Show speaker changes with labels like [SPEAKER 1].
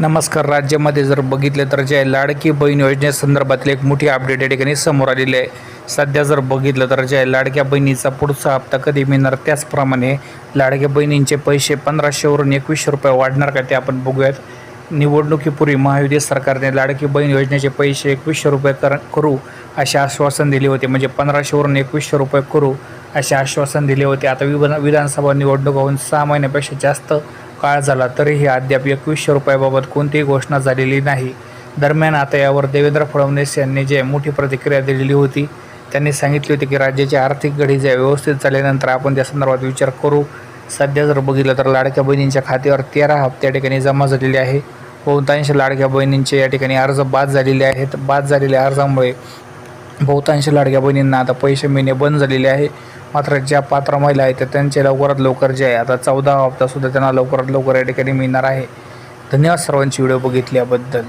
[SPEAKER 1] नमस्कार राज्यामध्ये जर बघितलं तर जे लाडकी बहीण योजनेसंदर्भातील एक मोठी अपडेट या ठिकाणी समोर आलेली आहे. सध्या जर बघितलं तर जे लाडक्या बहिणीचा पुढचा हप्ता कधी मिळणार त्याचप्रमाणे लाडक्या बहिणींचे पैसे पंधराशेवरून एकवीसशे रुपये वाढणार का ते आपण बघूयात. निवडणुकीपूर्वी महायुती सरकारने लाडकी बहीण योजनेचे पैसे एकवीसशे रुपये कर करू असे आश्वासन दिले होते. म्हणजे पंधराशेवरून एकवीसशे रुपये करू असे आश्वासन दिले होते. आता विधान विधानसभा निवडणूक होऊन सहा महिन्यापेक्षा जास्त काळ झाला तरीही अद्याप एकवीसशे रुपयाबाबत कोणतीही घोषणा झालेली नाही. दरम्यान आता यावर देवेंद्र फडणवीस यांनी जे मोठी प्रतिक्रिया दिलेली होती त्यांनी सांगितले होते की राज्याची आर्थिक घडी जे व्यवस्थित झाल्यानंतर आपण त्या संदर्भात विचार करू. सध्या जर बघितलं तर लाडक्या बहिणींच्या खात्यावर तेरा हप्ते या ठिकाणी जमा झालेले आहे. बहुतांश लाडक्या बहिणींचे या ठिकाणी अर्ज बाद झालेले आहेत. बाद झालेल्या अर्जामुळे बहुतांश लाडक्या बहिणींना आता पैसे मिळणे बंद झालेले आहे. मात्र ज्या पात्र महिला आहेत त्या त्यांचे लवकरात लवकर जे आहे आता चौदा हप्तासुद्धा त्यांना लवकरात लवकर या ठिकाणी मिळणार आहे. धन्यवाद सर्वांची व्हिडिओ बघितल्याबद्दल.